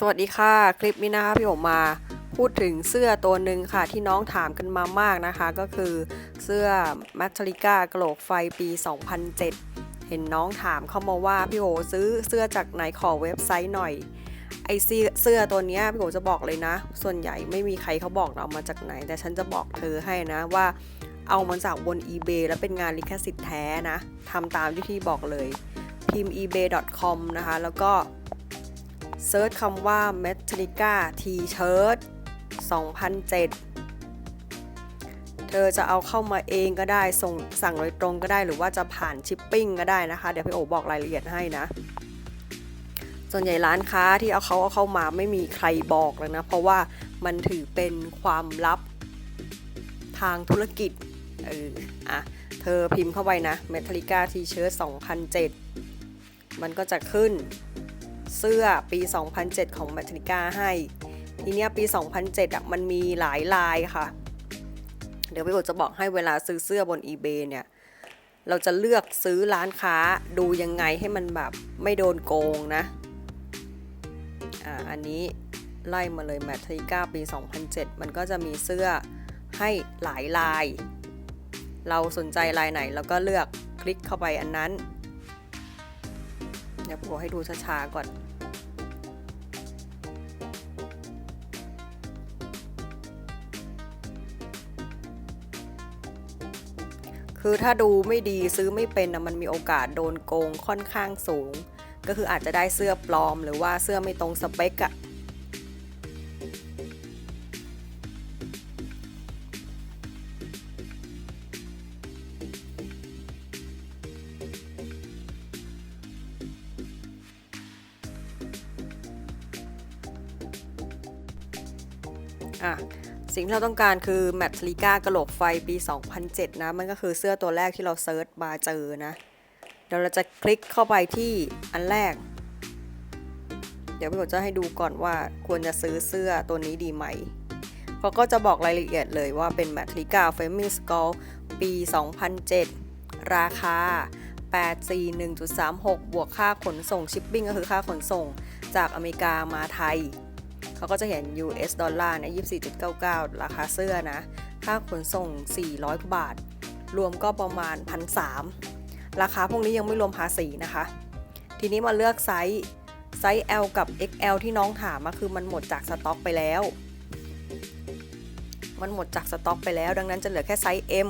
สวัสดีค่ะ คลิปนี้นะคะพี่ผมมาพูดถึงเสื้อตัวหนึ่งค่ะ ที่น้องถามกันมามากนะคะ ก็คือเสื้อ m a t ลิก้ากระโหลกไฟปี 2007 เห็นน้องถามเข้ามาว่าพี่โอซื้อเสื้อจากไหนขอเว็บไซต์หน่อยไอเสื้อตัวเนี้ยพี่โอจะบอกเลยนะ ส่วนใหญ่ไม่มีใครเขาบอกเรามาจากไหน แต่ฉันจะบอกเธอให้นะว่าเอามาจากบน eBay แล้วเป็นงานลิขสิทธิ์แท้นะทำตามที่พี่บอกเลยพิมพ์ ebay.com นะคะ แล้วก็ เซิร์ชคำว่า Metallica T-shirt 2007 เธอจะเอาเข้ามาเองก็ได้ส่งสั่งโดยตรงก็ได้หรือว่าจะผ่านชิปปิ้งก็ได้นะคะ เดี๋ยวพี่โอบอกรายละเอียดให้นะ ส่วนใหญ่ร้านค้าที่เอาเขาเอาเข้ามาไม่มีใครบอกเลยนะ เพราะว่ามันถือเป็นความลับทางธุรกิจเอออะเธอพิมพ์เข้าไปนะ Metallica T-shirt 2007 มันก็จะขึ้น เสื้อปี 2007 ของ m a t ริก้าให้ ทีเนี้ยปี 2007อะมันมีหลายลายค่ะ เดี๋ยวพี่โอจะบอกให้เวลาซื้อเสื้อบน eBay เนี่ย เราจะเลือกซื้อร้านค้าดูยังไงให้มันแบบไม่โดนโกงนะ อ่า อันนี้ไล่มาเลย m a t ริก้าปี 2007 มันก็จะมีเสื้อให้หลายลาย เราสนใจลายไหนเราก็เลือกคลิกเข้าไปอันนั้น เดี๋ยวผมให้ดูช้าๆก่อน คือถ้าดูไม่ดีซื้อไม่เป็นนะมันมีโอกาสโดนโกงค่อนข้างสูง ก็คืออาจจะได้เสื้อปลอม หรือว่าเสื้อไม่ตรงสเปคอะ อะสิ่งที่เราต้องการคือแมทลิก้ากระโหลกไฟปี 2007 นะ มันก็คือเสื้อตัวแรกที่เราเซิร์ชมาเจอนะ เดี๋ยวเราจะคลิกเข้าไปที่อันแรก เดี๋ยวพี่ผมจะให้ดูก่อนว่าควรจะซื้อเสื้อตัวนี้ดีไหมเขาก็จะบอกรายละเอียดเลยว่าเป็นแมทลิก้าเฟมิสกอลปี 2007 ราคา 841.36 บวกค่าขนส่งชิปปิ้งก็คือค่าขนส่งจากอเมริกามาไทย เขาก็จะเห็น US ดอลลาร์นี่ย24.99 ราคาเสื้อนะ ค่าขนส่ง 400กว่าบาท รวมก็ประมาณ 1,300 ราคาพวกนี้ยังไม่รวมภาษีนะคะ ทีนี้มาเลือกไซส์ ไซส์ L กับ XL ที่น้องถามมาคือมันหมดจากสต็อกไปแล้ว มันหมดจากสต็อกไปแล้ว ดังนั้นจะเหลือแค่ไซส์ M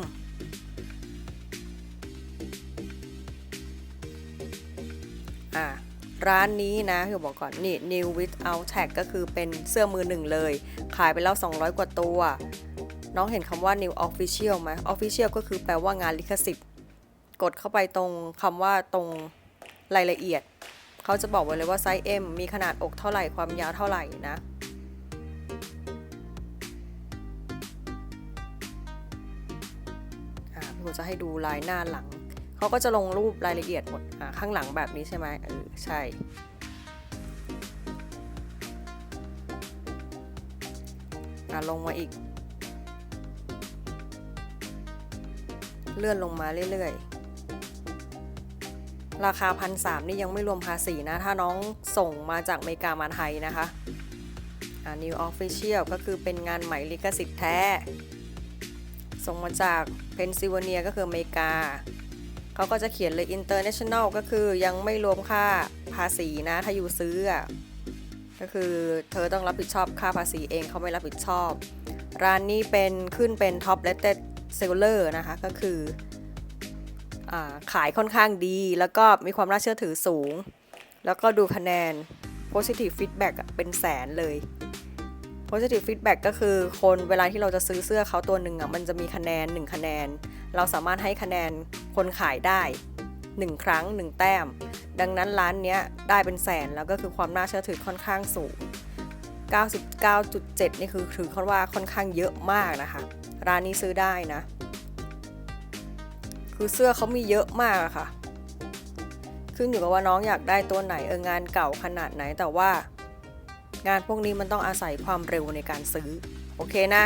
ร้านนี้นะคือบอกก่อนนี่ new without tag ก็คือเป็นเสื้อมือหนึ่งเลย ขายไปแล้ว 200 กว่าตัว น้องเห็นคำว่า new official ไหม official ก็คือแปลว่างานลิขสิทธิ์ กดเข้าไปตรงคำว่าตรงรายละเอียด เขาจะบอกไว้เลยว่าไซส์ M มีขนาดอกเท่าไหร่ความยาวเท่าไหร่นะพี่ผมจะให้ดูลายหน้าหลัง เขาก็จะลงรูปรายละเอียดหมดข้างหลังแบบนี้ใช่ไหมเออใช่ ลงมาอีก เลื่อนลงมาเรื่อยๆ ราคาพันสามนี่ยังไม่รวมภาษีนะ ถ้าน้องส่งมาจากอเมริกามาไทยนะคะอ่า New Official ก็คือเป็นงานใหม่ลิขสิทธิ์แท้ ส่งมาจากเพนซิลเวเนียก็คืออเมริกา เขาก็จะเขียนเลย international ก็คือยังไม่รวมค่าภาษีนะ ถ้าอยู่ซื้ออะก็คือเธอต้องรับผิดชอบค่าภาษีเองเขาไม่รับผิดชอบ ร้านนี้เป็นขึ้นเป็น top rated seller นะคะ ก็คืออขายค่อนข้างดี แล้วก็มีความน่าเชื่อถือสูง แล้วก็ดูคะแนน positive feedback เป็นแสนเลย positive feedback ก็คือคนเวลาที่เราจะซื้อเสื้อเขาตัวหนึ่งอะมันจะมีคะแนน 1 คะแนน เราสามารถให้คะแนน คนขายได้ 1 ครั้ง 1 แต้ม ดังนั้นร้านนี้ได้เป็นแสนแล้วก็คือความน่าเชื่อถือค่อนข้างสูง 99.7 นี่คือถือว่าค่อนข้างเยอะมากนะคะ ร้านนี้ซื้อได้นะ คือเสื้อเขามีเยอะมากะค่ะ ขึ้นอยู่กับว่าน้องอยากได้ตัวไหนเอองานเก่าขนาดไหนแต่ว่า งานพวกนี้มันต้องอาศัยความเร็วในการซื้อ โอเคนะ